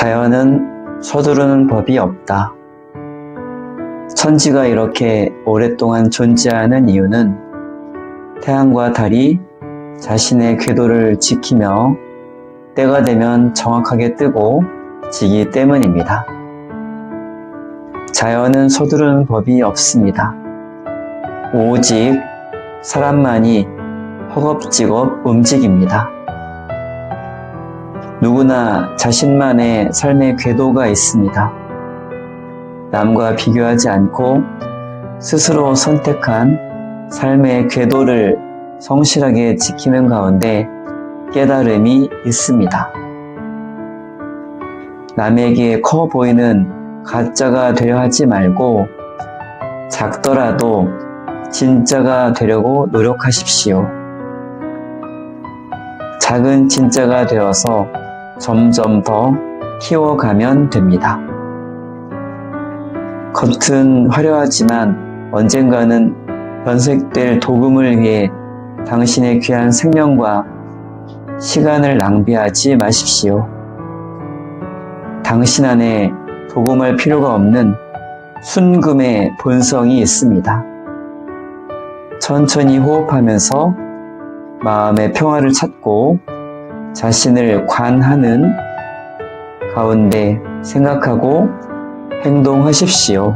자연은 서두르는 법이 없다. 천지가 이렇게 오랫동안 존재하는 이유는 태양과 달이 자신의 궤도를 지키며 때가 되면 정확하게 뜨고 지기 때문입니다. 자연은 서두르는 법이 없습니다. 오직 사람만이 허겁지겁 움직입니다. 누구나 자신만의 삶의 궤도가 있습니다. 남과 비교하지 않고 스스로 선택한 삶의 궤도를 성실하게 지키는 가운데 깨달음이 있습니다. 남에게 커 보이는 가짜가 되려 하지 말고 작더라도 진짜가 되려고 노력하십시오. 작은 진짜가 되어서 점점 더 키워가면 됩니다. 겉은 화려하지만 언젠가는 변색될 도금을 위해 당신의 귀한 생명과 시간을 낭비하지 마십시오. 당신 안에 도금할 필요가 없는 순금의 본성이 있습니다. 천천히 호흡하면서 마음의 평화를 찾고 자신을 관하는 가운데 생각하고 행동하십시오.